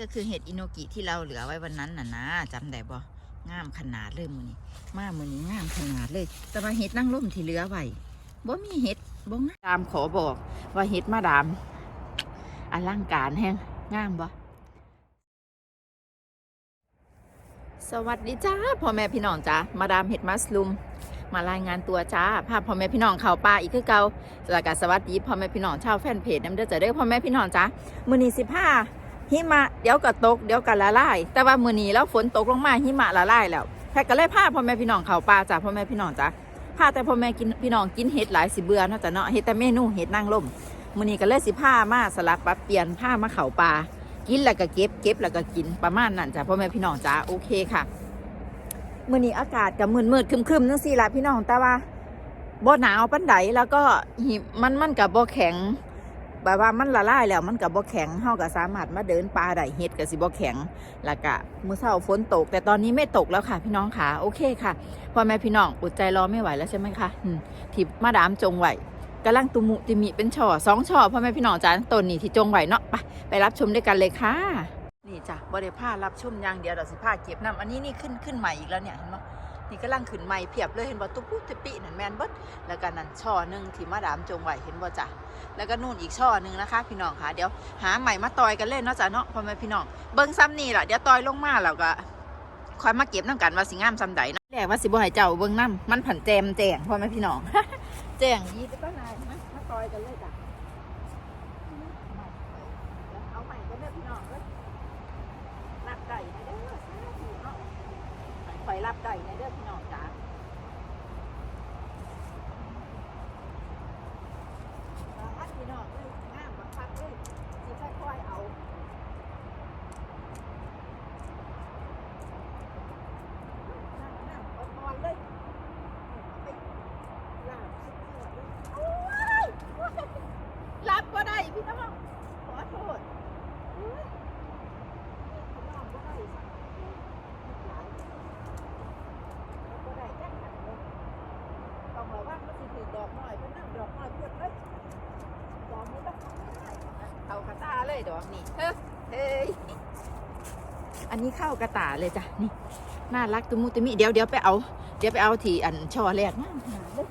ก็คือเห็ดอินโนกิที่เราเหลือไว้วันนั้นน่ะนะจำได้บ่งามขนาดเลยมือนี้มามือนี้งามขนาดเลย แต่ว่าเห็ดนั่งร่มที่เหลือไว้บ่มีเห็ดบ่งามดามขอบอก ว่าเห็ดมาดามอลังการแฮงงามบ่สวัสดีจ้าพ่อแม่พี่น้องจ้ามาดามเห็ดมัสลุม มารายงานตัวจ้าพาพ่อแม่พี่น้องเข้าป่าอีกคือเก่าแล้วก็สวัสดีพ่อแม่พี่น้องชาวแฟนเพจน้ำเด้อจะได้อพ่อแม่พี่น้องจ้ามือนี้สิบห้า หิมะเดี๋ยวก็ตกเดี๋ยวก็ละลาย แต่ว่ามื้อนี้แล้วฝนตกลงมาหิมะละลายแล้วแพทย์ก็เลยพาพ่อแม่พี่น้องเข้าป่าจ้าพ่อแม่พี่น้องจ้าพาแต่พ่อแม่กินพี่น้องกินเห็ดหลายสิเบื่อเนาะจ้ะเนาะเห็ดแต่เมนูเห็ดนางรมมื้อนี้ก็เลยสิพามาสลับปรับเปลี่ยนพามาเข้าป่ากินแล้วก็เก็บเก็บแล้วก็กินประมาณนั้นจ้าพ่อแม่พี่น้องจ้าโอเคค่ะมื่อนี้อากาศกับมืดมืดๆครึมๆนั่นสิละพี่น้องแต่ว่าบ่หนาวปันไดแล้วก็หิมมันมันกับบ่แข็ง แบบว่ามันละลายแล้วมันกับบ่แข็งเฮาก็สามารถมาเดินป่าได้เฮ็ดก็สิบ่แข็งแล้วก็มื้อเช้าฝนตก แต่ตอนนี้ไม่ตกแล้วค่ะ พี่น้องค่ะโอเคค่ะพ่อแม่พี่น้องอดใจรอไม่ไหวแล้วใช่ไหมคะที่มาดามจงไหวกำลังตุมุติมิเป็นช่อสองช่อพ่อแม่พี่น้องจ้าต้นนี้ที่จงไหวเนาะไปไปรับชมด้วยกันเลยค่ะ นี่จ้ะบริผ้ารับชมอย่างเดียวเดี๋ยวสิผ้าเก็บน้ำอันนี้นี่ขึ้นขึ้นใหม่อีกแล้วเนี่ยเห็นไหม นี่กำลังขึ้นใหม่เพียบเลยเห็นบ่ตุ๊ปุ๊ตุ๊ปินั่นแมนเบิดแล้วก็นั่นช่อหนึ่งที่มาดามจงไหวเห็นบ่จ้ะแล้วก็นู่นอีกช่อหนึ่งนะคะ พี่น้องค่ะเดี๋ยวหาใหม่มาตอยกันเล่นเนาะจ้ะเนาะพ่อแม่พี่น้องเบิ้งซ้ำนี่แหละเดี๋ยวตอยลงมาแล้วก็คอยมาเก็บน้ำกันว่าสิงามซ้ำใดเนาะแรกว่าสิบ่ให้เจ้าเบิ้งน้ำมันผันแจมแจงพ่อแม่พี่น้องแจงยี่สิบก็นายมามาตอยกันเลยจ้ะเอาใหม่กันเด้อพี่น้องเอ้ย รับได้ในเด้อสาธุเนาะคอย รับได้ในเรื่องพี่น้องจ๋าอัดพี่น้องเลยงามบักคักเลยสิค่อยๆเอาน้ำๆอ่อนๆเลยเอาไปลาบสุดยอดเลยโอ้ยรับก็ได้พี่น้องขอโทษโอ้ย ต้องระวังมันสิถือดอกน้อยเป็นน้ำดอกน้อยเพื่อนเอ้ยดอกนี้ต้องเข้ากระตาเลยดอกนี่เฮ้ยเฮ้ยอั นนี้เข้ากระตาเลยจ้ะนี่น่ารักตุมุตุมิเดี๋ยวเดี๋ยวไปเอา เดี๋ยวไปเอาที่อันช่อแรกนะหาเลย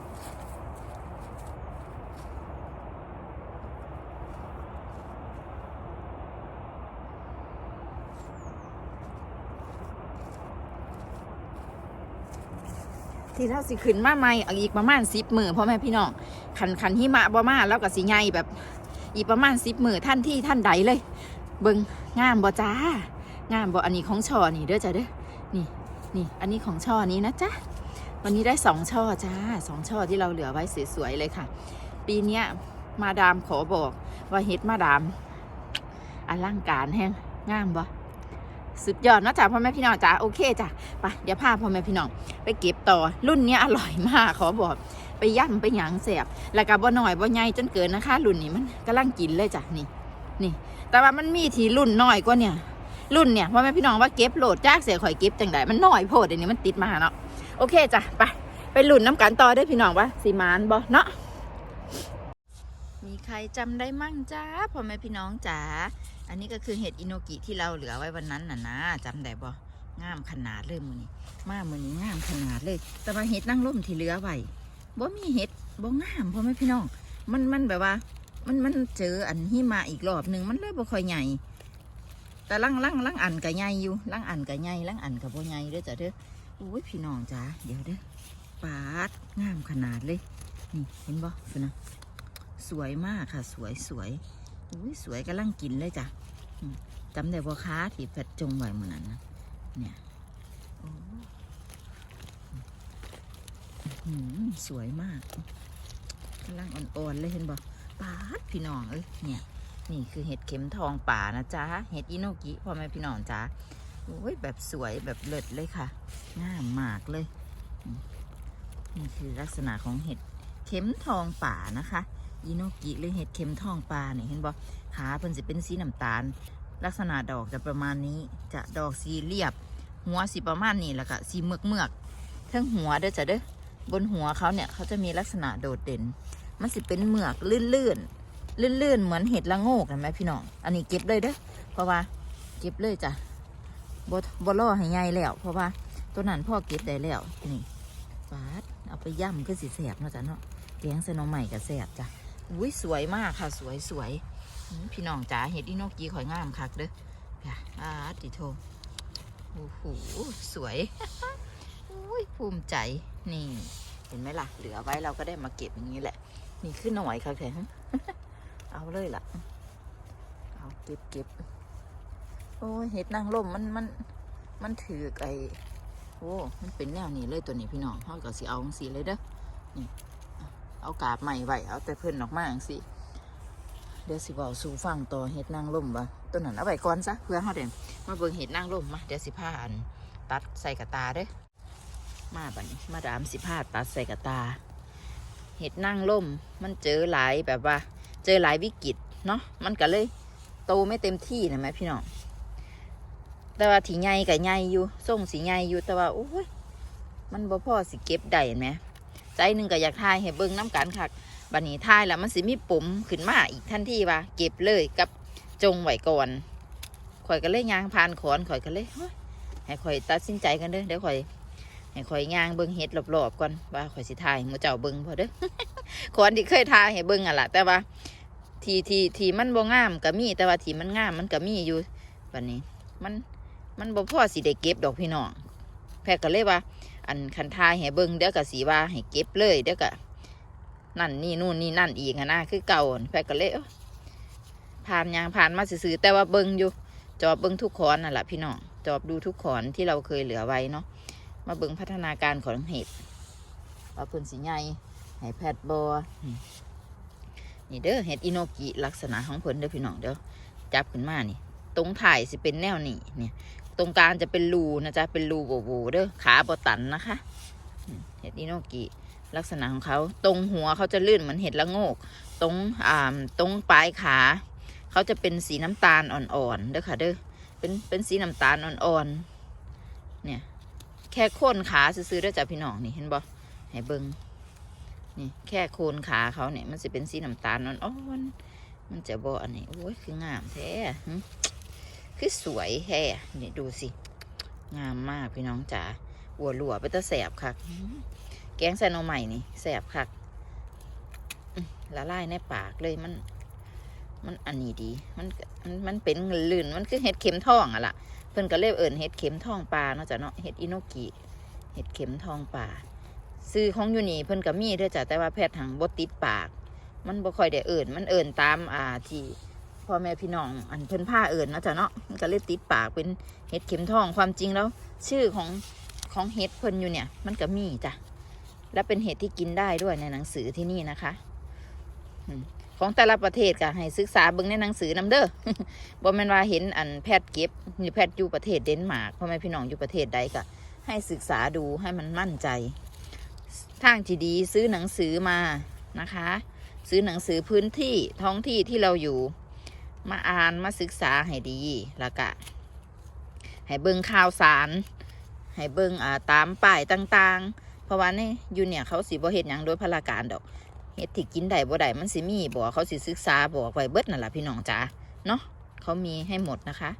ที่เราสิขึ้นมาใหม่เอาอีกประมาณสิบมือพ่อแม่พี่น้องขันขันหิมะบ่มาแล้วก็สิใหญ่แบบ อีกประมาณสิบมือท่านที่ท่านใดเลย เบิงงามบ่จ้า งามบ่อันนี้ของช่อนี่เด้อจ้ะเด้อนี่นี่อันนี้ของช่อนี้นะจ๊ะวันนี้ได้สองช่อจ้าสองช่อที่เราเหลือไว้สวยๆเลยค่ะ ปีเนี้ยมาดามขอบอกว่าเฮ็ดมาดามอลังการแฮงงามบ่สุดยอดนะจ้ะพ่อแม่พี่น้องจ้าโอเคจ้ะไปเดี๋ยวพาพ่อแม่พี่น้องไปเก็บต่อรุ่นเนี้ยอร่อยมากขอบอกไปย่ำไปหยางแสบแล้วก็บ่หน่อยบ่ใหญ่จนเกินนะคะ รุ่นนี้มันกำลังกินเลยจ้ะนี่นี่ แต่ว่ามันมีทีรุ่นน้อยกว่าเนี่ย รุ่นเนี่ยพ่อแม่พี่น้องว่าเก็บโหลดจากเสียข่อยเก็บจังไดมันน้อยโพดอันนี้มันติดมาเนาะโอเคจ้ะไปไปรุ่นน้ำกันต่อได้พี่น้องว่าสีมานบ่เนาะมีใครจำได้มั่งจ้าพ่อแม่พี่น้องจ๋าอันนี้ก็คือเห็ดอินโนกิที่เราเหลือไว้วันนั้นน่ะนะจำได้บ่งามขนาดเลยมือนี้มามือนี้งามขนาดเลย แต่ว่าเห็ดนั่งร่มที่เหลือไว้บ่มีเห็ดบ่งามพ่อแม่พี่น้อง มันมันแบบว่า มันมันเจออันหิมะอีกรอบหนึ่งมันเลยบ่ค่อยใหญ่ แต่ลังลังลังอันก็ใหญ่อยู่ลังอันก็ใหญ่ลังอันก็บ่ใหญ่เด้อจ้ะเด้ออุ้ยพี่น้องจ้าเดี๋ยวเด้อปาดงามขนาดเลย นี่เห็นบ่ฟินะสวยมากค่ะ สวยสวยอุ้ยสวยกำลังกินเลยจ้ะจำได้บ่ค้าที่แพทจงไว้เมื่อนั้นนะเนี่ยอ้อื้อหือสวยมากกำลังอ่อนๆเลยเห็นบ่ปาดพี่น้องเอ้ยเนี่ย นี่คือเห็ดเข็มทองป่านะจ๊ะ เห็ดอิโนกิพ่อแม่พี่น้องจ๊ะโอ้ยแบบสวยแบบเลิศเลยค่ะงามมากเลย นี่คือลักษณะของเห็ดเข็มทองป่านะคะอิโนกิหรือเห็ดเข็มทองป่าเนี่ยเห็นบ่ขาเพิ่นจะเป็นสีน้ำตาล ลักษณะดอกจะประมาณนี้จะดอกสีเรียบ หัวสีประมาณนี้แล้วก็สีเมือกเมือกทั้งหัวเด้อจ้ะเด้อบนหัวเขาเนี่ยเขาจะมีลักษณะโดดเด่น มันสิเป็นเมือกลื่นๆ ลื่นๆเหมือนเห็ดละโงกเห็นไหมพี่น้อง อันนี้เก็บเลยเด้อเพราะว่า เก็บเลยจ้ะบ่บ่ล่อให้ใหญ่แล้ว เพราะว่าตัวนั้นพ่อเก็บได้แล้วนี่ฟาดเอาไปย่ำคือสิแสบเนาะจ้ะเนาะแกงใส่หน่อใหม่กับแสบจ้ะอุ้ยสวยมากค่ะ สวยสวยพี่น้องจ๋าเห็ดอีโนกีข่อยงามคักเด้อค่ะอาติโทโอ้โหสวยอุ้ยภูมิใจนี่ เห็นไหมล่ะ เหลือไว้เราก็ได้มาเก็บอย่างนี้แหละ นี่คือหน่อยค่ะแข็ง เอาเลยล่ะ เอาเก็บเก็บโอ้ยเห็ดนางร่มมันมันมันถือไอโอ้มันเป็นแนวนี้เลยตัวนี้พี่น้องเขาก็สิเอาสีเลยเด้อนี่ เอากาบใหม่ไว้เอาแต่เพิ่นออกมาจังสิเดี๋ยวสิบอกสู่ฟังต่อเห็ดนางร่มวะตัวนั้นเอาไว้ก่อนซะเพื่อเขาเด่นมาเบิ่งเห็ดนางร่มมาเดี๋ยวสิพาอันตัดใส่กระตาเด้อมาบัดนี้มาดามสิพาตัดใส่กระตาเห็ดนางร่มมันเจอหลายแบบว่า เจอหลายวิกฤตเนาะมันก็เลยโตไม่เต็มที่นะแม่พี่น้องแต่ว่าถีใหญ่กับใหญ่อยู่ส่งสีใหญ่อยู่แต่ว่าโอ้ยมันบ่พอสิเก็บได้เห็นไหมใจหนึ่งก็อยากทายให้เบิ่งน้ำกันคักบัดนี้ทายแล้วมันสิมีปุ่มขึ้นมาอีกทันทีว่าเก็บเลยกับจงไว้ก่อนข่อยก็เลยยางพานขอนข่อยก็เลยเฮ้ยให้ข่อยตัดสินใจกันเด้อเดี๋ยวข่อยให้ข่อยยางเบิ่งเห็ดรอบๆก่อนว่าข่อยสิทายให้หมูเจ้าเบิ่งพอเด้อขอนที่เคยทายให้เบิ่งอะล่ะแต่ว่า ทีทีทีมันบ่งามก็มี แต่ว่าทีมันงามมันก็มีอยู่บัดนี้ มันมันบ่พอสิได้เก็บดอกพี่น้องแพรก็เลยว่า อันคันทายให้เบิ่งเดี๋ยวก็สีว่าให้เก็บเลยเดี๋ยวก็นั่นนี่นู่นนี่นั่นอีกนะคือเก่าแพรก็เลยผ่านยางผ่านมาซื่อแต่ว่าเบิ่งอยู่ จอบเบิ่งทุกขอนน่ะละพี่น้องจอบดูทุกขอนที่เราเคยเหลือไว้เนาะมาเบิ่งพัฒนาการของเห็ดว่าเพิ่นสิใหญ่ให้แพทย์บ่นี่ นี่เด้อเห็ดอิโนกิลักษณะของเพิ่นเด้อพี่น้องเด้อจับขึ้นมานี่ ตรงถ่ายสิเป็นแนวนี้เนี่ย ตรงกลางจะเป็นรูนะจ๊ะเป็นรูโบโบเด้อขาบตันนะคะเห็ดอิโนกิลักษณะของเขา ตรงหัวเขาจะลื่นเหมือนเห็ดละโงก ตรงอ่าตรงปลายขาเขาจะเป็นสีน้ำตาลอ่อนๆเด้อค่ะเด้อเป็นเป็นสีน้ำตาลอ่อนๆเนี่ย แค่โค่นขาซื้อๆเด้อจ้ะพี่น้องนี่เห็นบ่ให้เบิ่ง นี่แค่โคนขาเขาเนี่ยมันจะเป็นสีน้ำตาลอ่อนมันจะบออันนี้โอ้ยคืองามแท้คือสวยแท้นี่ดูสิ งามมากพี่น้องจ๋าหัวหลัวไปตะแสบคักแกงใส่นใหม่นี่แสบคักละลายในปากเลยมัน มันอันนี้ดีมันมันมันเป็นลื่นมันคือเห็ดเข็มทองอะล่ะเพิ่นก็เรียกเอิญเห็ดเข็มทองปลาเนาะจ้ะเนาะเห็ดอินโนกิเห็ดเข็มทองปลา ซื้อของอยู่นี่เพิ่นก็มีเด้อจ้ะแต่ว่าแพทย์ทางบ่ติดปาก มันบ่ค่อยได้เอิ่นมันเอิ่นตามอ่าที่พ่อแม่พี่น้องอันเพิ่นผ้าเอิ่นเนาะจ้ะเนาะมันก็เลยติดปากเป็นเห็ดเข็มทองความจริงแล้ว ชื่อของของเห็ดเพิ่นอยู่เนี่ย มันก็มีจ้ะและเป็นเห็ดที่กินได้ด้วยในหนังสือที่นี่นะคะของแต่ละประเทศก็ให้ศึกษาเบิ่งในหนังสือนำเด้อบ่แม่นว่าเห็นอันแพทย์เก็บหรือแพทย์อยู่ประเทศเดนมาร์กพ่อแม่พี่น้องอยู่ประเทศใดก็ให้ศึกษาดูให้มันมั่นใจ ทางที่ดีซื้อหนังสือมานะคะ ซื้อหนังสือพื้นที่ท้องที่ที่เราอยู่ มาอ่านมาศึกษาให้ดีแล้วก็ให้เบิ่งข่าวสาร ให้เบิ่งอ่าตามป้ายต่างๆ เพราะว่านี่อยู่เนี่ยเขาสิบ่เฮ็ดหยังโดยพลาการดอกเฮ็ดที่กินได้บ่ได้มันสิมีบอกเขาสิศึกษาบอกไว้เบิดนั่นล่ะพี่น้องจ๋าเนาะเขามีให้หมดนะคะ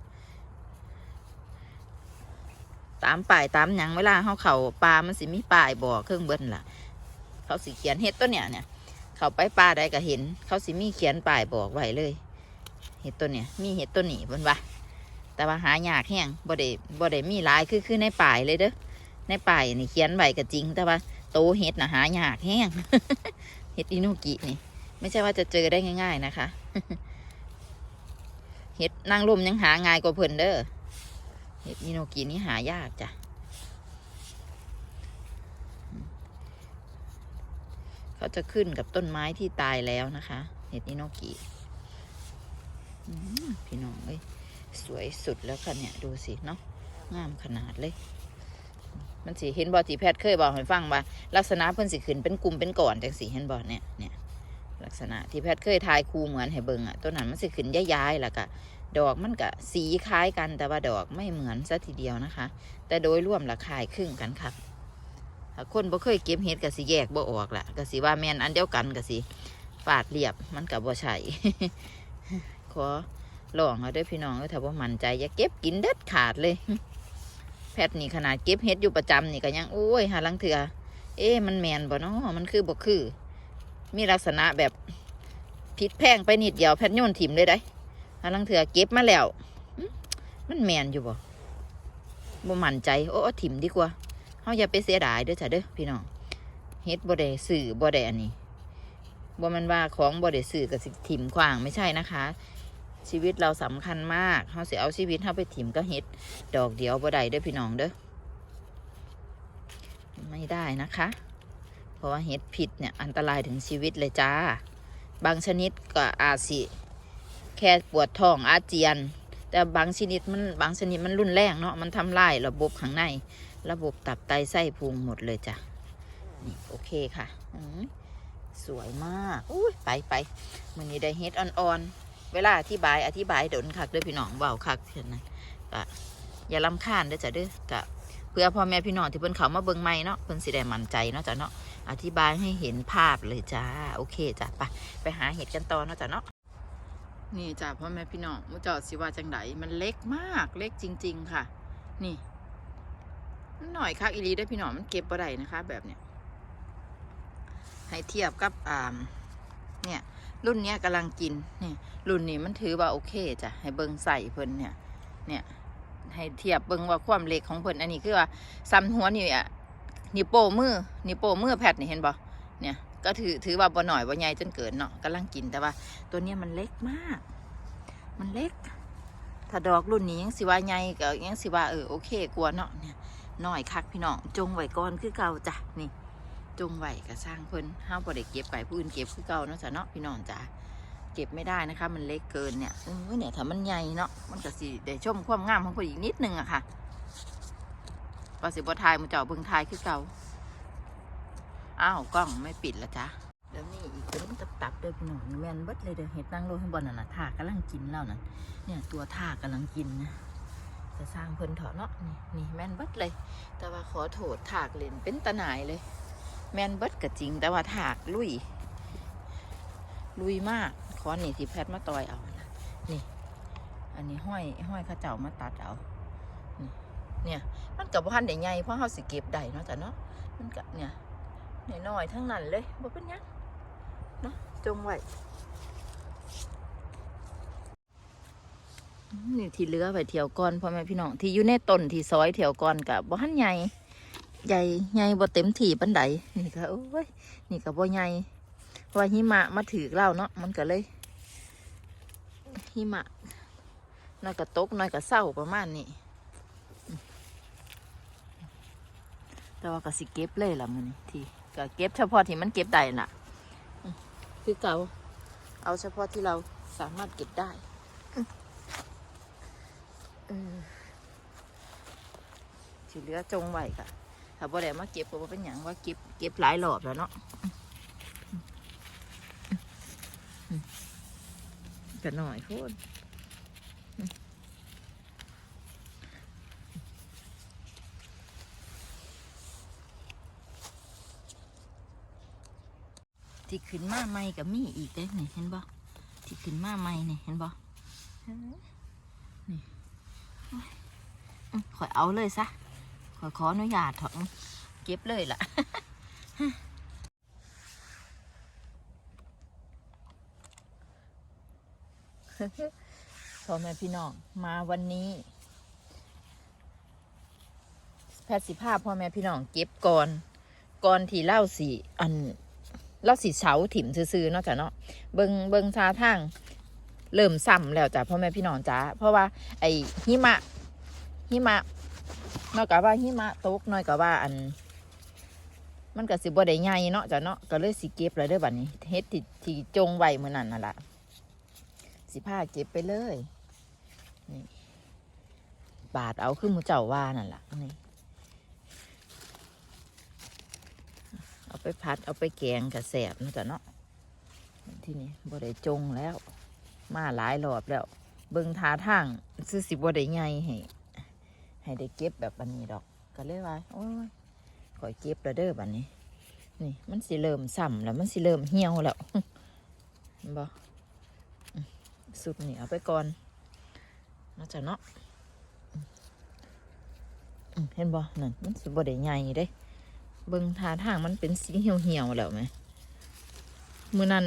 ตามป้ายตามหยังเวลาเขาเข่าป่ามันสิมีป้ายบ่อเครื่องเบิ้นล่ะ เขาสิเขียนเฮ็ดตัวเนี้ยเนี่ย เขาไปป่าใดก็เห็น เขาสิมีเขียนป้ายบอกไว้เลย เห็ดตัวเนี้ยมีเห็ดตัวนี้บนว่าแต่ว่าหายากแห้งบ่ได้บ่ได้มีหลายคือคือในป่ายเลยเด้อในป่ายนี่เขียนไว้ก็จริง แต่ว่าโตเห็ดน่ะหายากแห้งเห็ดอินุกินี่ ไม่ใช่ว่าจะเจอได้ง่าย ๆนะคะเห็ดนางลมยังหาง่ายกว่าเพิ่นเด้อ เห็ดมิโนกินี่หายากจ้ะ เขาจะขึ้นกับต้นไม้ที่ตายแล้วนะคะ เห็ดมิโนกิอืมพี่น้องเอ้ยสวยสุดแล้วค่ะเนี่ย ดูสิเนาะงามขนาดเลย มันสิเห็นบอจีแพทย์เคยบอกให้ฟังว่า ลักษณะเพิ่นสิขึ้นเป็นกลุ่มเป็นก่อนจังสีเห็นบอเนี่ยเนี่ย ษณะที่แพทย์เคยทายคูเหมือนให้เบิงอะต้นนั้นมันสิขึ้นย้ายๆแล้วก็ดอกมันก็สีคล้ายกันแต่ว่าดอกไม่เหมือนซะทีเดียวนะคะ แต่โดยรวมราคายครึ่งกันครับคนบ่เคยเก็บเห็ดก็สิแยกบ่ออกละก็สิว่าแมนอันเดียวกันก็สิฟาดเรียบมันกับบ่ใช่ขอลองเอาด้อพี่น้องถ้าว่ามั่นใจอย่าเก็บกินเด็ดขาดเลย แพทย์นี่ขนาดเก็บเฮ็ดอยู่ประจำนี่ก็ยังโอ้ยหาลังเถือเอ๊ะมันแมนบ่เนาะมันคือบ่คือ มีลักษณะแบบผิดแพงไปนิดเดียวแพทย์โยนถิ่มเลยได้หาลังเถือเก็บมาแล้ว มันแมนอยู่บ่บ่มั่นใจ โอ้เอาถิ่มดีกว่าเฮาอย่าไปเสียดายเด้อจ้ะเด้อพี่น้องเฮ็ดบ่ได้ซื้อบ่ได้อันนี้บ่มันว่าของบ่ได้ซื้อกับสิถิ่มขวางไม่ใช่นะคะ ชีวิตเราสำคัญมากเฮาสิเอาชีวิตเฮาไปถิ่มก็เฮ็ดดอกเดียวบ่ได้เด้อพี่น้องเด้อไม่ได้นะคะ เพราะว่าเห็ดผิดเนี่ยอันตรายถึงชีวิตเลยจ้า บางชนิดก็อาจสิแค่ปวดท้องอาเจียน แต่บางชนิดมันบางชนิดมันรุนแรงเนาะมันทำลายระบบข้างใน ระบบตับไตไส้พุงหมดเลยจ้ะนี่โอเคค่ะอืมสวยมากอุ้ยไปไปมือนี้ได้เฮ็ดอ่อนๆ เวลาอธิบายอธิบายโดนคักเด้อพี่น้องเบาคักเห็นนะก็อย่าลำคาญเด้อจ้ะเด้อก็เพื่อพ่อแม่พี่น้องที่เพิ่นเขามาเบิ่งใหม่เนาะเพิ่นสิได้มั่นใจเนาะจ้ะเนาะ อธิบายให้เห็นภาพเลยจ้า โอเคจ้ะไปไปหาเห็ดกันต่อเนาะจ้ะเนาะนี่จ้ะพ่อแม่พี่น้องมุจอสิว่าจังไดมันเล็กมากเล็กจริง ๆ ค่ะ นี่มันหน่อยคักอีลีได้พี่น้องมันเก็บบ่ได้นะคะ แบบเนี้ยให้เทียบกับอ่าเนี่ยรุ่นเนี้ยกำลังกินเนี่ยรุ่นนี้มันถือว่าโอเคจ้ะให้เบิ้งใส่เพิ่นเนี่ยเนี่ยให้เทียบเบิ้งว่าความเล็กของเพิ่นอันนี้คือว่าซ้ำหัวนี่อะ นิ้วโป้มือนิ้วโป้มือแพทนี่เห็นบ่เนี่ยก็ถือถือว่าบ่หน่อยบ่ใหญ่จนเกินเนาะกำลังกินแต่ว่า ตัวเนี้ยมันเล็กมาก มันเล็ก ถ้าดอกรุ่นนี้ยังสิว่าใหญ่ก็ยังสิว่าเออโอเคกว่าเนาะเนี่ยน้อยคักพี่น้องจงไว้ก่อนคือเก่าจ้ะนี่ จงไว้ก็สร้างเพิ่นห้ามบ่ได้เก็บไปผู้อื่นเก็บคือเก่าเนาะจ้ะเนาะพี่น้องจ้ะเก็บไม่ได้นะคะ มันเล็กเกินเนี่ยเออเนี่ยถ้ามันใหญ่เนาะมันก็สิได้ชมความงามของเพิ่นอีกนิดนึงอะค่ะ ก็สิบ่ทายมูเจ้าเบิ่งทายคือเก่าอ้าวกล้องไม่ปิดละจ้ะแล้วนี่อีกตัวนึงตับเด้อพี่น้องแม่นเบิดเลยเด้อเห็ดนางโรยข้างบนน่ะนะทากกำลังกินแล้วนั่นเนี่ยตัวทากกำลังกินนะจะสร้างเพิ่นเถอะเนาะนี่นี่แม่นเบิดเลย แต่ว่าขอโทษถากเล่นเป็นตะหนายเลย แมนเบิดก็จริง แต่ว่าถากลุย ลุยมากขอนี่สิแพทย์มาต่อยเอานะนี่ อันนี้ห้อยห้อยข้าเจ้ามาตัดเอา เนี่ย มันกับพันได้ใหญ่เพราะเขาสิเก็บได้เนาะแต่เนาะมันก็เนี่ยน้อยๆทั้งนั้นเลยบ่เป็นยังเนาะจงไว้นี่ที่เลือไปเที่ยวก่อนพ่อแม่พี่น้องที่อยู่ในต้นที่ซอยเที่ยวก่อนกับบ่หันใหญ่ใหญ่ใหญ่บ่เต็มที่ปันใดนี่ก็โอ้ยนี่ก็บ่ใหญ่พราะว่าหิมะมาถือเล่าเนาะมันก็เลยหิมะน้อยก็ตกน้อยก็เศร้าประมาณนี้อืม แต่ว่าก็สิเก็บเลยล่ะมันที่ก็เก็บเฉพาะที่มันเก็บได้น่ะอืมคือเก่าเอาเฉพาะที่เราสามารถเก็บได้อืมเออที่เหลือจงไว้ค่ะถ้าบ่ได้มาเก็บก็บ่เป็นหยังว่าเก็บเก็บหลายรอบแล้วเนาะก็หน่อยโพูด ที่ขึ้นมาใหม่ก็มีอีกเด้นี่เห็นบ่ที่ขึ้นมาใหม่นี่เห็นบ่นี่โอ้ยอื้อข่อยเอาเลยซะขอขออนุญาตเถอะเก็บเลยล่ะพ่อแม่พี่น้องมาวันนี้แพทย์สิภาพพ่อแม่พี่น้องเก็บก่อน ก่อนที่เล่าสีอัน เล่าสีเสาถิ่มซื่อๆเนาะจ้ะเนาะเบิงเบิงซาทางเริ่มซ้ำแล้วจ้ะพ่อแม่พี่น้องจ้าเพราะว่า ไอ้หิมะหิมะนอกจากว่าหิมะตกน้อยก็ว่าอัน มันก็สิบ่ได้ใหญ่เนาะจ้ะเนาะก็เลยสิเก็บเลยเด้อบัดนี้เฮ็ดที่ที่จงไว้มื้อนั้นน่ะล่ะสิพาเก็บไปเลยนี่บาดเอาคือหมูเจ้าว่านั่นล่ะนี่ เอาไปพัดเอาไปแกงกระแสบนะจ้ะเนาะที่นี่บ่ได้จงแล้ว มาหลายรอบแล้ว เบิ่งทาทางซื้อสิบ่ได้ใหญ่ให้ให้ได้เก็บแบบอันนี้ดอกก็เลยว่าโอ้ยขอยเก็บแล้วเด้อบัดนี้ นี่มันสิเริ่มซ้ำแล้วมันสิเริ่มเหี่ยวแล้วเห็นบอสุดนี่เอาไปก่อนน่าจะเนาะเห็นบ่นั่นมันสิบ่ได้ใหญ่เด้ เบิ่งท่าทางมันเป็นสีเหี่ยวๆแล้วไหมมือนั้น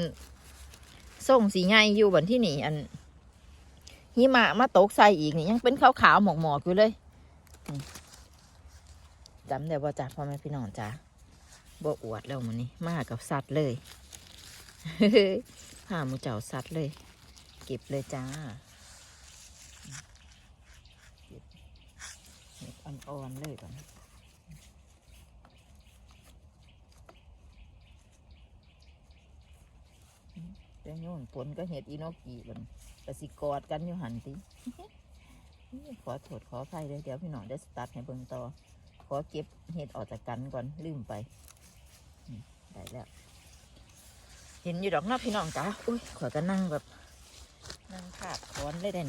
ส่งสีใหญ่อยู่บันที่นี่อันหิมะมาตกใส่อีกนี่ยังเป็นขาวๆหมอกๆอยู่เลยอืมจำได้บ่จ้ะพ่อแม่พี่น้องจ้ะบ่อวดแล้วมันนี้มากับสัตว์เลยหามูเจ้าสัตว์เลย เก็บเลยจ้าเก็บอ่อนๆเลยก่อน แต่โยนผลก็เห็ดอีโนกีบันกสิกอดกันอยู่หันติขอโทษขออภัยเลยเดี๋ยวพี่หน้องได้สตาร์ทให้เบิ่งต่อ ขอเก็บเห็ดออกจากกันก่อนลืมไปได้แล้ว เห็นอยู่ดอกนาะพี่น้องจ้าอุ้ยขอยก็นั่งแบบนั่งขาดคอนเลยเด่น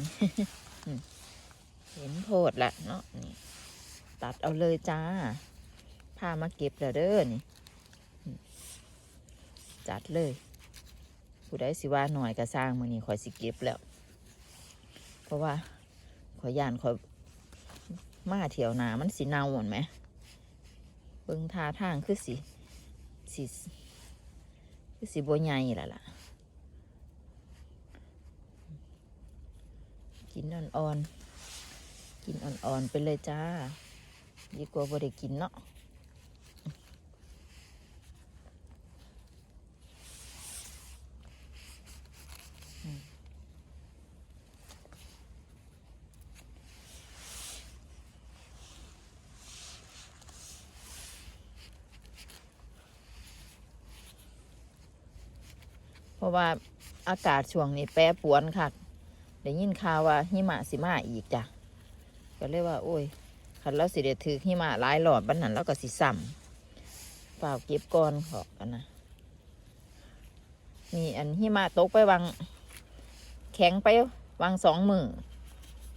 เห็นโพดละเนาะนี่ ตัดเอาเลยจ้าพามาเก็บแล้วเด้อนี่ จัดเลย ผู้ใดสิว่าหน่อยก็สร้างมือนี้ข่อยสิเก็บแล้ว เพราะว่าข่อยย่านข่อยมาเที่ยวหนามันสิเน่าหมดไหมเบิ่งทาทางคือสิสิคือสิบัวใหญ่ละล่ะ กินอ่อนๆ กินอ่อนๆไปเลยจ้า ดีกว่าบ่ได้กินเนาะ ราะว่าอากาศช่วงนี้แปรปรวนค่ะได้ยินข่าวว่าหิมะสิมาอีกจ้ะก็เลยว่า โอ้ยคันเราสิเดถือหิมะหลายหลอดบันนั้นเราก็สิซ้ำเปล่าเก็บก่อนขอกันนะนี่อันหิมะตกไปวัง แข็งไปวังสองมือ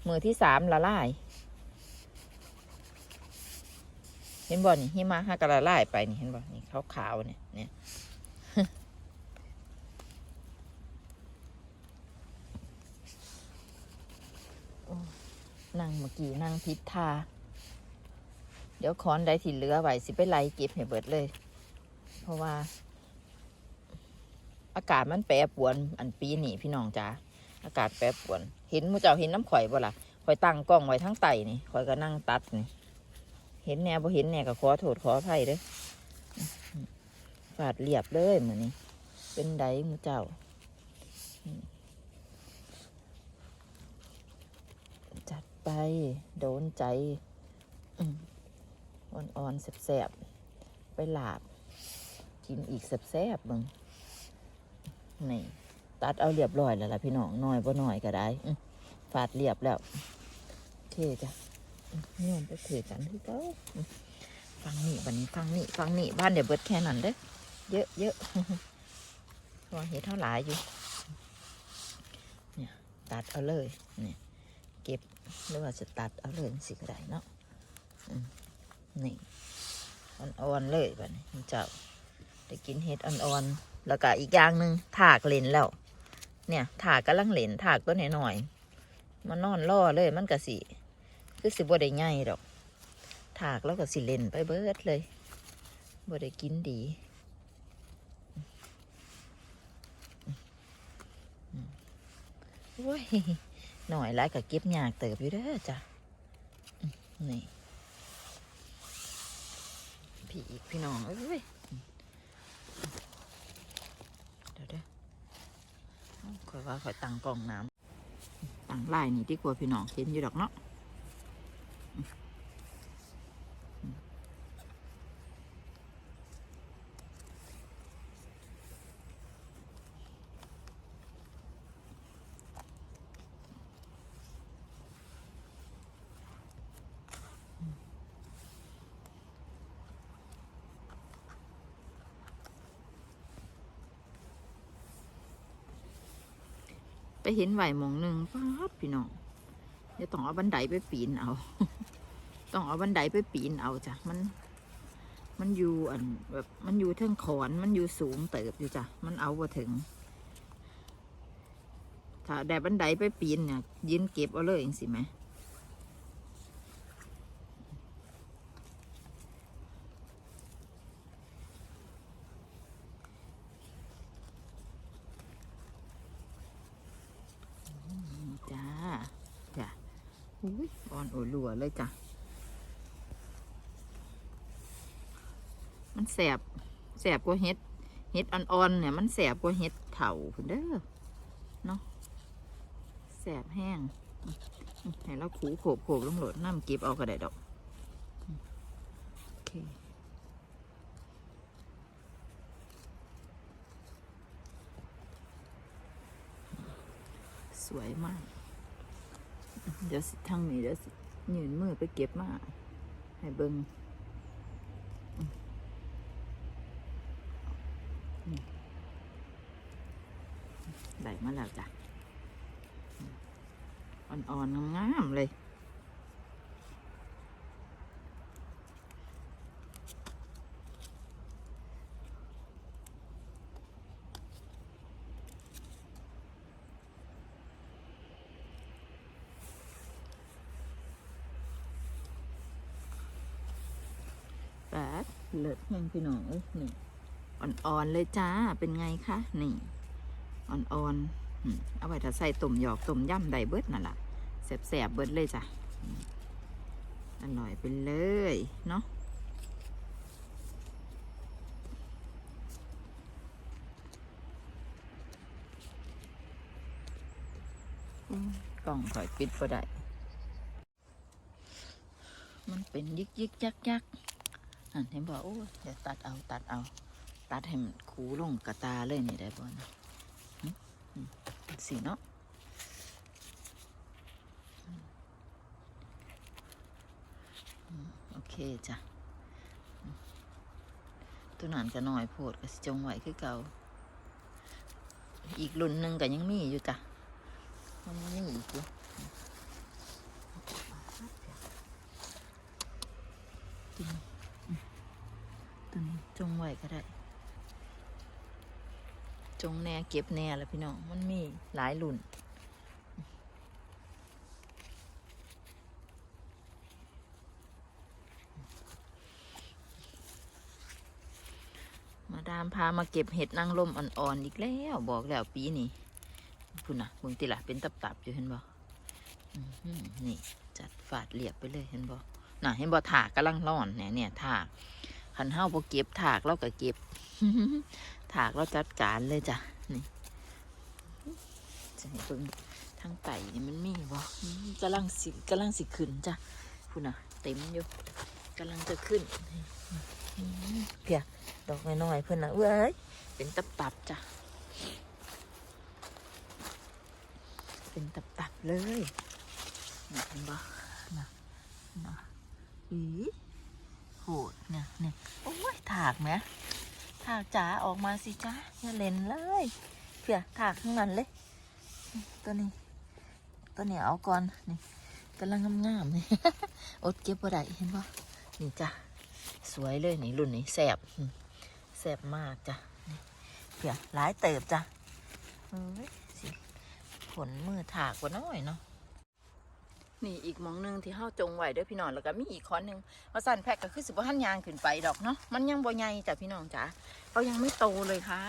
มือที่สามละลาย เห็นบ่นี่หิมะห้ากละลายไปนี่เห็นบ่นี่ขาวๆเนี่ยเนี่ย นั่งเมื่อกี้นั่งพิษทาเดี๋ยวคอนใดที่เหลือไหวสิไปไล่เก็บให้เบิดเลย เพราะว่า อากาศมันแปรปรวน อันปีนี้พี่น้องจ้าอากาศแปรปรวน เห็นมูเจ้าเห็นน้ำข่อยบ่ล่ะข่อยตั้งกล้องไว้ทั้งไตนี่ข่อยก็นั่งตัดนี่เห็นแน่บ่เห็นแน่ก็ขอโทษขออภัยเด้อฝาดเรียบเลยเหมือนนี้เป็นไดมูเจ้า จัด ไป โดนใจอืมอ่อนๆแสบๆ ไปหลาบ กินอีกแสบๆมึงนี่ ตัดเอาเรียบร้อยแล้วล่ะพี่น้องน้อยบ่น้อยก็ได้ฟาดเรียบแล้วเคจ้ะอื้อโยไปเทกันที่เขาอื้อฟังนี่บันนี้ฟังนี่ฟังนี่บ้านเดี๋ยวเบิดแค่นั้นเด้อเยอะเยอะพราะว่าเห็ดเท่าหลายอยู่ เนี่ย ตัดเอาเลยเนี่ย เก็บหรือว่าจะตัดเอาเลยสิก็ได้เนาะนี่อ่อนๆเลยแบบนี้เจ้าได้กินเห็ดอ่อนๆแล้วก็อีกอย่างหนึ่งถากเลนแล้ว เนี่ยถากกำลังเลนถากตัวหน่อยๆมันนอนล่อเลยมันก็สิคือสิบ่ได้ง่ายดอก ถากแล้วก็สิเลนไปเบิดเลยบ่ได้กินดีโอ้ย หน่อยไล่กับเก็บยากเติบอยู่เด้อจ้ะนี่พี่อีกพี่น้องเอ้ยเดี๋ยวเด้อคอยว่าคอยตั้งกล่องน้ำตั้งลายนี่ที่กลัวพี่น้องเห็นอยู่ดอกเนาะ ไปเห็นไหวหมองหนึ่งป้าพี่น้องเดี๋ยวต้องเอาบันไดไปปีนเอา ต้องเอาบันไดไปปีนเอาจ้ะมัน มันอยู่อันแบบมันอยู่เทิงขอนมันอยู่สูงเติบอยู่จ้ะมันเอาบ่ถึง ถ้าแดดบันไดไปปีนเนี่ยยืนเก็บเอาเลยเองสิไหมนี่จ้าจ้ะอุ้ยอ่อนโอ รัวเลยจ้ะ มันแสบแสบกว่าเห็ดเห็ดอ่อนๆเนี่ยมันแสบกว่าเห็ดเถาพุ่นเด้อเนาะแสบแห้งให้เราขูโขบโขบลงโหลดน้ำเก็บเอาก็ได้ดอกโอเคสวยมาก เดี๋ยวสิทางนี้เดี๋ยวสิ ยืนมือไปเก็บมาให้เบิงได้มาแล้วจ้ะ อ่อนๆงามๆเลย แปด เลิศแห้งพี่น้องเอ้ยนี่อ่อนๆเลยจ้าเป็นไงคะนี่อ่อนๆเอาไว้ถ้าใส่ต้มหยอกต้มย่ำได้เบิดนั่นแหละแสบๆเบิดเลยจ้ะอร่อยไปเลยเนาะกล่องถอยปิดก็ได้ มันเป็นยิกยิกยักยัก อันเห็นบอกโอ้ยเดี๋ยวตัดเอาตัดเอา ตัดให้มันคูลงกระตาเลยนี่ได้บ่นะสีเนาะโอเคจ้ะตัวนั้นก็น้อยโพดก็จงไหวคือเก่า อีกรุ่นหนึ่งก็ยังมีอยู่จ้ะมันยังมีอีกอยู่ตัวนี้อืมตัวนี้ จงไหวก็ได้ จงแน่เก็บแน่ล้วพี่น้อง มันมีหลายรุ่นมาดามพามาเก็บเห็ดนางลมอ่อนๆอีกแล้ว บอกแล้วปีนี้พุ่นะมึงติละเป็นตับๆอยู่เห็นบ่อื้อหือนี่ จัดฝาดเรียบไปเลยเห็นบ่น่ะเห็นบ่ถากกำลังร้อนเนี่ยเนี่ยถาก ขันเฮาบ่เก็บถากเราก็เก็บ ถากเราจัดการเลยจ้ะ นี่จะให้เบิ่งทางไต่นี่มันมีบ่อืมกำลังสิกำลังสิขึ้นจ้ะพุ่นน่ะ เต็มอยู่กำลังจะขึ้นเพียดอกน้อยๆเพิ่อนน่ะเอ้ยเป็นตับๆจ้ะ เป็นตับๆเลยนี่เห็นบ่นะนะอี โหดเนี่ยเนี่ยโอ้ยถากไหมถากจ๋าออกมาสิจ้าอย่าเล่นเลยเผื่อถากข้างนั้นเลย ตัวนี้ ตัวนี้เอาก่อนนี่กำลังงามๆเลยอดเก็บบ่ได้เห็นปะนี่จ้ะสวยเลยนี่รุ่นนี้แสบแสบมากจ้ะเผื่อหลายเติบจ้ะเอ้ยผลมือถากกว่าน้อยเนาะ นี่อีกมองหนึงที่เฮาจงไว้เด้อพี่น้องแล้วก็มีอีกค้อนหนึงว่าสั่นแพ็กก็คือสิบ่ทันยางขึ้นไปดอกเนาะมันยังบ่ใหญ่จ้ะพี่น้องจ้ะเขายังไม่โตเลยค่ะ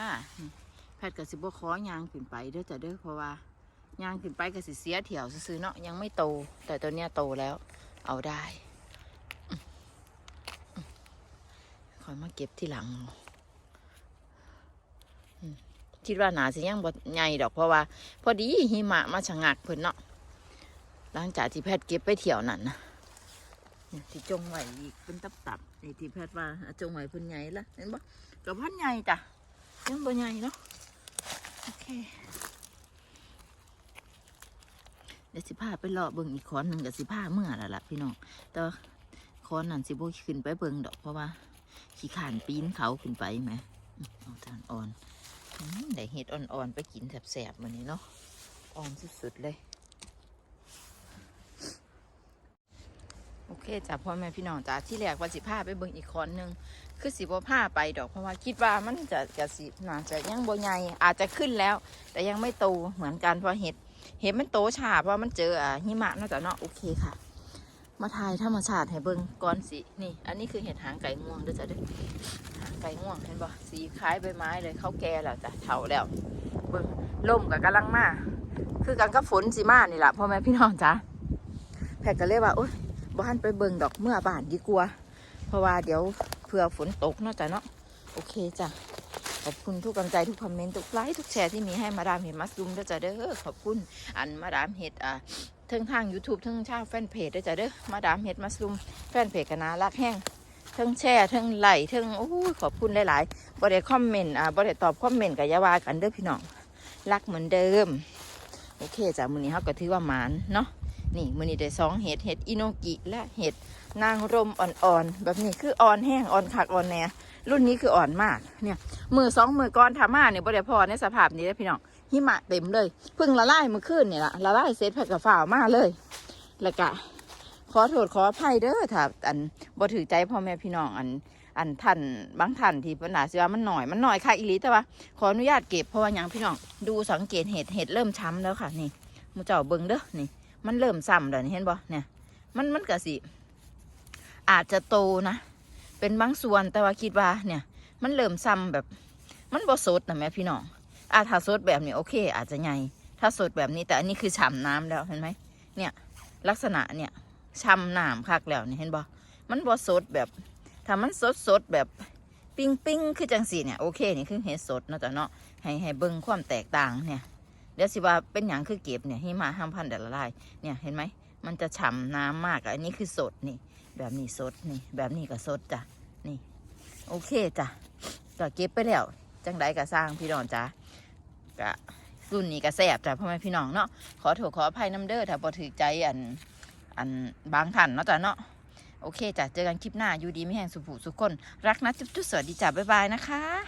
แพทย์กับสิบขอยางขึ้นไปเด้อจ้ะเด้อเพราะว่ายางขึ้นไปก็สิเสียเถี่ยวซื้อเนาะยังไม่โต แต่ตัวเนี้ยโตแล้ว เอาได้คอยมาเก็บที่หลังคิดว่าหนาสิยังบ่ใหญ่ดอกเพราะว่า พอดีหิมะมาชะงักเพิ่นเนาะ หลังจากที่แพทย์เก็บไปเที่ยวนั่นนะที่จงไว้อีกเป็นตับๆนี่ที่แพทย์ว่าจงไว้เพิ่นใหญ่ละเห็นบ่กับพันใหญ่จ้ะยังตัวใหญ่เนาะโอเคเดี๋ยวสิพาไปเลาะเบิ่งอีกคอนหนึ่งกับสิพาเมื่อล้วล่ะพี่น้องแต่คอนนั่นสิบ่ขึ้นไปเบิ่งดอกเพราะว่า ขี้ขานปีนเขาขึ้นไปไหมเอาทานอ่อนอืมได้เห็ดอ่อนๆไปกินแสบๆมันนี้เนาะอ่อนสุดๆเลย โอเคจ้ะพ่อแม่พี่น้องจ้ะที่แรกว่าสิพาไปเบิ่งอีกคอนหนึ่งคือสิบ่ผ้าไปดอกเพราะว่าคิดว่ามันจะจะสิน่าจะยังบ่ใหญ่อาจจะขึ้นแล้ว แต่ยังไม่โตเหมือนกันเพราะเห็ดเห็นมันโตช้าเพราะว่ามันเจออ่าหิมะเนาจะเนาะโอเคค่ะ มาถ่ายธรรมชาติให้เบิ่งก่อนสินี่ อันนี้คือเห็ดหางไก่ง่วงเด้อจ้ะเด้อหางไก่ง่วงเห็นบ่สีคล้ายใบไม้เลยเขาแก่แล้วจ้ะเฒ่าแล้วเบิ่งลมกับกำลังมาคือกันกับฝนสิมานี่แหละพ่อแม่พี่น้องจ้ะแพทย์ก็เลยว่าโอ๊ย บ้านไปเบิ่งดอกเมื่อบ้านดีกว่า เพราะว่าเดี๋ยวเผื่อฝนตกเนาะจ้ะเนาะโอเคจ้ะขอบคุณทุกกำลังใจทุกคอมเมนต์ทุกไลค์ทุกแชร์ที่มีให้มาดามเห็ดมัสลุมด้อจ้ะเด้อขอบคุณอันมาดามเห็ดอ่าทั้งทาง YouTube ทั้งช่างแฟนเพจด้วยจ้ะเด้อมาดามเฮ็ดมัสลุมแฟนเพจกันนะรักแห้งทั้งแชร์ทั้งไลค์ทั้งโอ้ยขอบคุณหลายๆบ่ได้คอมเมนต์อ่าบ่ได้ตอบคอมเมนต์กับยาวากันเด้อพี่น้องรักเหมือนเดิม โอเคจ้ะมื้อนี้เฮาก็ถือว่าหมานเนาะ นี่มือนี้ได้สองเห็ดเห็ดอิโนกิและเห็ดนางรมอ่อนๆ แบบนี้คืออ่อนแห้งอ่อนคักอ่อนแน่รุ่นนี้คืออ่อนมากเนี่ยมือสองมือก้อนทามาเนี่ยบ่ได้พอในสภาพนี้เด้อพี่น้องหิมะเต็มเลยเพิ่งละลายเมื่อคืนเนี่ยละละลายเสร็จแพ็กกับฝ่าวมาเลยแล้วก็ขอโทษขออภัยเด้อถ้าอันบ่ถือใจพ่อแม่พี่น้องอันอันท่านบางท่านที่ปัญหาเสือมันหน่อยมันหน่อยค่ะอีหลีแต่ว่าขออนุญาตเก็บเพราะว่ายังพี่น้องดูสังเกตเห็ดเห็ดเริ่มช้ำแล้วค่ะนี่มูเจ้าเบิ่งเด้อนี่ มันเริ่มซ้ำแล้วนี่เห็นบ่เนี่ย มันมันก็สิ อาจจะโตนะ เป็นบางส่วนแต่ว่าคิดว่าเนี่ย มันเริ่มซ้ำแบบ มันบ่สดนะแม่พี่น้องอาถ้าสดแบบนี้โอเค อาจจะใหญ่ถ้าสดแบบนี้แต่อันนี้คือฉ่ำน้ำแล้วเห็นไหมเนี่ย ลักษณะเนี่ยช่ำน้ำคักแล้วเนี่ยเห็นบ่มันบ่สดแบบถ้ามันสดสดแบบปิ้งปิ้งคือจังสีเนี่ยโอเคนี่คือเห็ดสดเนาะจ้ะเนาะให้ให้เบิ่งความแตกต่างเนี่ย เดี๋ยวสิว่าเป็นอย่างคือเก็บเนี่ยหิมะห้ามพันธุ์แต่ละลายเนี่ยเห็นไหมมันจะฉ่ำน้ำมากอันนี้คือสดนี่ แบบนี้สดนี่ แบบนี้ก็สดจ้ะนี่โอเคจ้ะก็เก็บไปแล้วจังใดก็สร้างพี่น้องจ้ะก็รุ่นนี้ก็แสบจ้ะพ่อแม่พี่น้องเนาะขอโทษขออภัยน้ำเด้อถ้าบ่ถือใจอันอันบางท่านเนาะจ้ะเนาะโอเคจ้ะเจอกันคลิปหน้าอยู่ดีไม่แห้งสุภูสุขคน รักนะจุ๊บจุ๊บสวัสดีจ้ะบ๊ายบายนะคะ